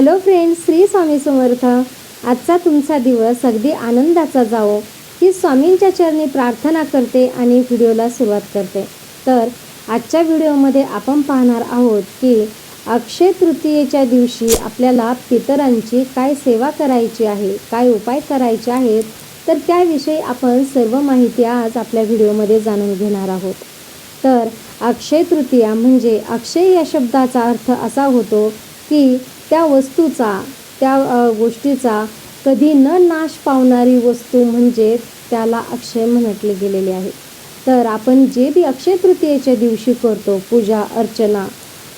Hello friends Shri Swami Samarth. आजचा तुमचा दिवस अगदी आनंदाचा जावो. ही स्वामींच्या चरणी प्रार्थना करते आणि व्हिडिओला सुरुवात करते. तर आजच्या व्हिडिओमध्ये आपण पाहणार आहोत की अक्षय तृतीयेच्या दिवशी आपल्याला पितरांची काय सेवा करायची आहे काय उपाय करायचे आहेत तर त्याविषयी आपण सर्व माहिती आज आपल्या व्हिडिओमध्ये जाणून घेणार आहोत. तर अक्षय तृतीया म्हणजे अक्षय या शब्दाचा अर्थ असा होतो की त्या वस्तूचा त्या गोष्टीचा कधी न नाश पावणारी वस्तू म्हणजे त्याला अक्षय म्हटले गेलेले आहे. तर आपण जे बी अक्षय तृतीयेच्या दिवशी करतो पूजा अर्चना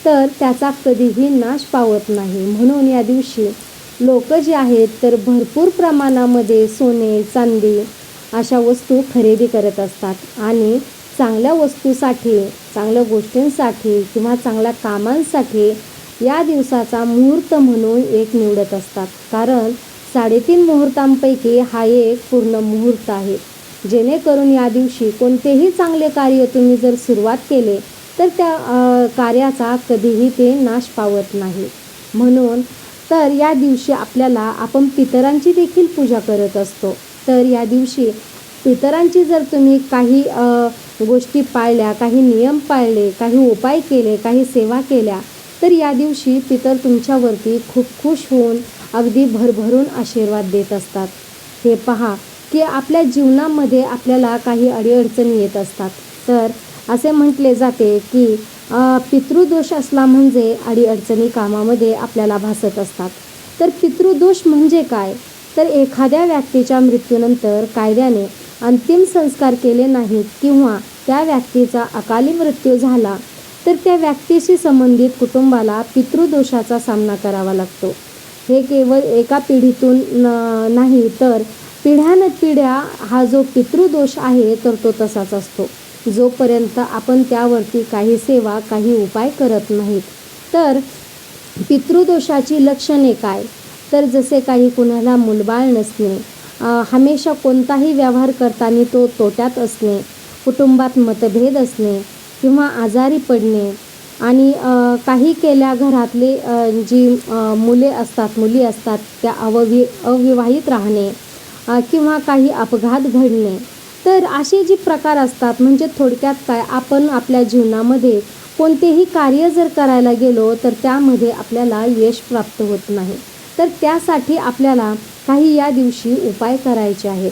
तर त्याचा कधीही नाश पावत नाही. म्हणून या दिवशी लोक जे आहेत तर भरपूर प्रमाणामध्ये सोने चांदी अशा वस्तू खरेदी करत असतात. आणि चांगल्या वस्तूसाठी चांगल्या गोष्टींसाठी किंवा चांगल्या कामांसाठी या दिवसाचा मुहूर्त म्हणून एक निवडत असतात. कारण साडेतीन मुहूर्तांपैकी हा एक पूर्ण मुहूर्त आहे. जेणेकरून या दिवशी कोणतेही चांगले कार्य तुम्ही जर सुरुवात केले तर त्या कार्याचा कधीही ते नाश पावत नाही. म्हणून तर या दिवशी आपल्याला आपण पितरांची देखील पूजा करत असतो. तर या दिवशी पितरांची जर तुम्ही काही गोष्टी पाळल्या काही नियम पाळले काही उपाय केले काही सेवा केल्या तर या दिवशी पितर तुमच्यावरती खूप खुश होऊन अगदी भरभरून आशीर्वाद देत असतात. हे पहा की आपल्या जीवनामध्ये आपल्याला काही अडीअडचणी येत असतात. तर असे म्हटले जाते की पितृदोष असला म्हणजे अडीअडचणी कामामध्ये आपल्याला भासत असतात. तर पितृदोष म्हणजे काय? तर एखाद्या व्यक्तीच्या मृत्यूनंतर कायद्याने अंतिम संस्कार केले नाहीत किंवा त्या व्यक्तीचा अकाली मृत्यू झाला तर त्या व्यक्तीशी संबंधित कुटुंबाला पितृदोषाचा सामना करावा लागतो. हे केवळ एका पिढीतून न- नाही तर पिढ्यान पिढ्या हा जो पितृदोष आहे तर तो तसाच असतो. जोपर्यंत आपण त्यावरती काही सेवा काही उपाय करत नाहीत तर पितृदोषाची लक्षणे काय? तर जसे काही कुणाला मुलबाळ नसणे हमेशा कोणताही व्यवहार करताना तो तोट्यात असणे कुटुंबात मतभेद असणे किंवा आजारी पडणे आणि काही केल्या घरातले जी मुले असतात मुली असतात त्या अववि अविवाहित राहणे किंवा काही अपघात घडणे तर असे जे प्रकार असतात म्हणजे थोडक्यात काय आपण आपल्या जीवनामध्ये कोणतेही कार्य जर करायला गेलो तर त्यामध्ये आपल्याला यश प्राप्त होत नाही. तर त्यासाठी आपल्याला काही या दिवशी उपाय करायचे आहेत.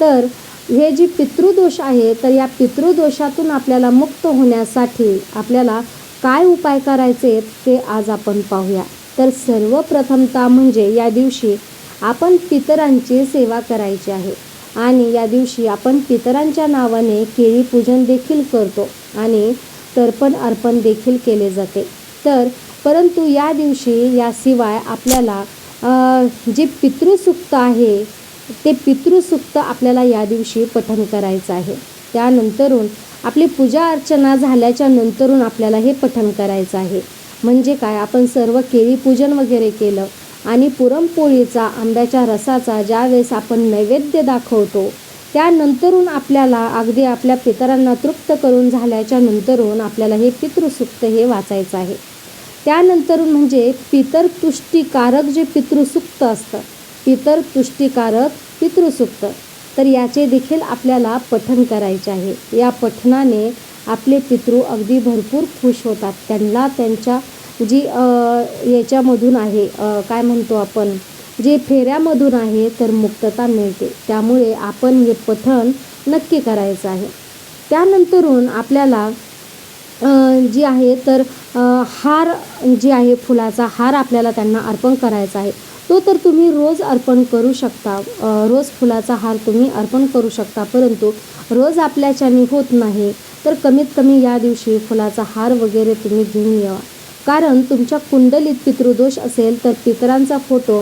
तर हे जे पितृदोष आहे तर या पितृदोषातून आपल्याला मुक्त होण्यासाठी आपल्याला काय उपाय करायचे ते आज आपण पाहूया. तर सर्वप्रथमता म्हणजे या दिवशी आपण पितरांची सेवा करायची आहे. आणि या दिवशी आपण पितरांच्या नावाने केळी पूजन देखील करतो आणि तर्पण अर्पण देखील केले जाते. तर परंतु या दिवशी याशिवाय आपल्याला जी जे पितृसुक्त आहे ते पितृसुक्त आपल्याला या दिवशी पठण करायचं आहे. त्यानंतरून आपली पूजा अर्चना झाल्याच्या नंतरून आपल्याला हे पठण करायचं आहे. म्हणजे काय? आपण सर्व केळी पूजन वगैरे केलं आणि पुरणपोळीचा आंब्याच्या रसाचा ज्यावेळेस आपण नैवेद्य दाखवतो त्यानंतरून आपल्याला अगदी आपल्या पितरांना तृप्त करून झाल्याच्या नंतरून आपल्याला हे पितृसुक्त हे वाचायचं आहे. त्यानंतरून म्हणजे पितरतुष्टीकारक जे पितृसुक्त असतं इतर तुष्टीकारक पितृसुक्त. तर याचे देखील आपल्याला पठण करायचे आहे. या पठणाने आपले पितृ अगदी भरपूर खुश होतात. त्यांना त्यांच्या जी याच्यामधून आहे काय म्हणतो आपण जे फेऱ्यामधून आहे तर मुक्तता मिळते. त्यामुळे आपण हे पठण नक्की करायचं आहे. त्यानंतरून आपल्याला जी आहे तर हार जी आहे फुलाचा हार आपल्याला त्यांना अर्पण करायचा आहे. तो तर तुम्ही रोज अर्पण करू शकता. रोज फुलाचा हार तुम्ही अर्पण करू शकता. परंतु रोज आपल्याच्याने होत नाही तर कमीत कमी या दिवशी फुलाचा हार वगैरे तुम्ही घेऊन यावा. कारण तुमच्या कुंडलीत पितृदोष असेल तर पितरांचा फोटो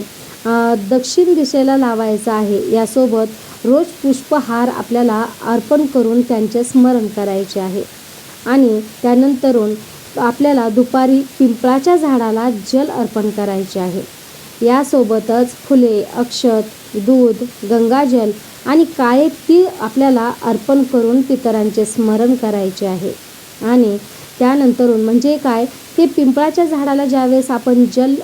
दक्षिण दिशेला लावायचा आहे. यासोबत रोज पुष्पहार आपल्याला अर्पण करून त्यांचे स्मरण करायचे आहे. आणि त्यानंतरून आपल्याला दुपारी पिंपळाच्या झाडाला जल अर्पण करायचे आहे. यासोबतच फुले अक्षत दूध गंगाजल आणि काळे तीळ आपल्याला अर्पण करून पितरांचे स्मरण करायचे आहे. आणि त्यानंतरून म्हणजे काय? की पिंपळाच्या झाडाला ज्यावेळेस आपण जल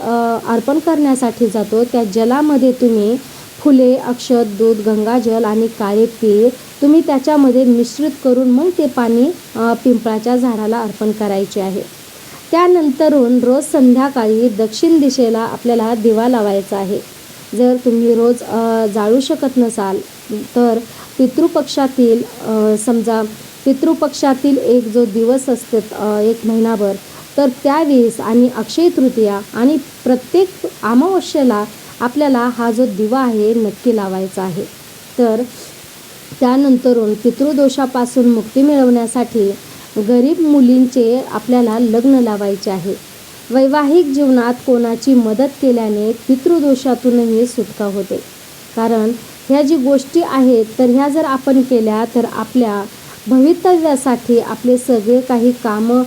अर्पण करण्यासाठी जातो त्या जलामध्ये तुम्ही फुले अक्षत दूध गंगाजल आणि काळे तीळ तुम्ही त्याच्यामध्ये मिश्रित करून मग ते पाणी पिंपळाच्या झाडाला अर्पण करायचे आहे. त्यानंतरून रोज संध्याकाळी दक्षिण दिशेला आपल्याला दिवा लावायचा आहे. जर तुम्ही रोज जाळू शकत नसाल तर पितृपक्षातील समजा पितृपक्षातील एक जो दिवस असते एक महिनाभर तर त्यावेळेस आणि अक्षय तृतीया आणि प्रत्येक अमावस्येला आपल्याला हा जो दिवा आहे नक्की लावायचा आहे. तर त्यानंतरून पितृदोषापासून मुक्ती मिळवण्यासाठी गरीब मुलींचे आपल्याला लग्न लावायचे आहे. वैवाहिक जीवनात कोणाची मदत केल्याने पितृदोषातूनही सुटका होते. कारण ह्या जी गोष्टी आहेत तर ह्या जर आपण केल्या तर आपल्या भवितव्यासाठी आपले सगळे काही कामं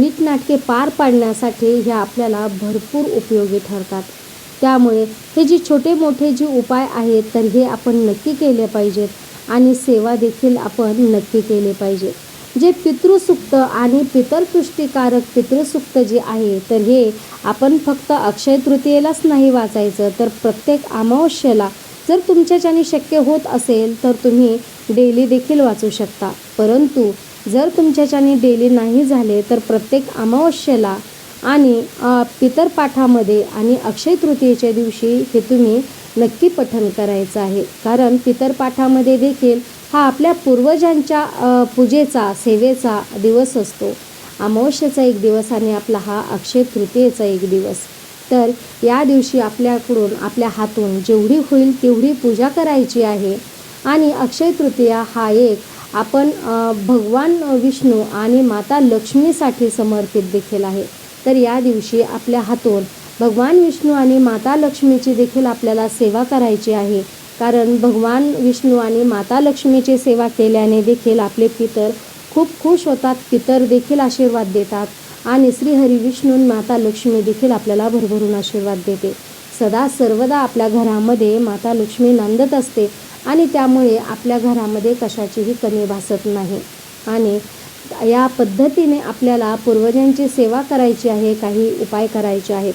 नीटनाटके पार पाडण्यासाठी ह्या आपल्याला भरपूर उपयोगी ठरतात. त्यामुळे हे जे छोटे मोठे जे उपाय आहेत तर हे आपण नक्की केले पाहिजेत आणि सेवा देखील आपण नक्की केले पाहिजेत. जे पितृसुक्त आणि पितरपुष्टीकारक पितृसुक्त जे आहे तर हे आपण फक्त अक्षय तृतीयेलाच नाही वाचायचं तर प्रत्येक अमावस्येला जर तुमच्याच्याने शक्य होत असेल तर तुम्ही डेली देखील वाचू शकता. परंतु जर तुमच्याच्याने डेली नाही झाले तर प्रत्येक अमावस्येला आणि पितरपाठामध्ये आणि अक्षय तृतीयेच्या दिवशी हे तुम्ही नक्की पठण करायचं आहे. कारण पितरपाठामध्ये देखील हा आपल्या पूर्वजांच्या पूजेचा सेवेचा दिवस असतो. अमावस्येचा एक दिवस आणि आपला हा अक्षय तृतीयेचा एक दिवस. तर या दिवशी आपल्याकडून आपल्या हातून जेवढी होईल तेवढी पूजा करायची आहे. आणि अक्षय तृतीया हा एक आपण भगवान विष्णू आणि माता लक्ष्मीसाठी समर्पित देखील आहे. तर या दिवशी आपल्या हातून भगवान विष्णू आणि माता लक्ष्मीची देखील आपल्याला सेवा करायची आहे. कारण भगवान विष्णू आणि माता लक्ष्मीची सेवा केल्याने देखील आपले पितर खूप खुश होतात पितर देखील आशीर्वाद देतात आणि श्रीहरी विष्णू माता लक्ष्मी देखील आपल्याला भरभरून आशीर्वाद देते. सदा सर्वदा आपल्या घरामध्ये माता लक्ष्मी नांदत असते आणि त्यामुळे आपल्या घरामध्ये कशाचीही कमी भासत नाही. आणि या पद्धतीने आपल्याला पूर्वजांची सेवा करायची आहे काही उपाय करायचे आहेत.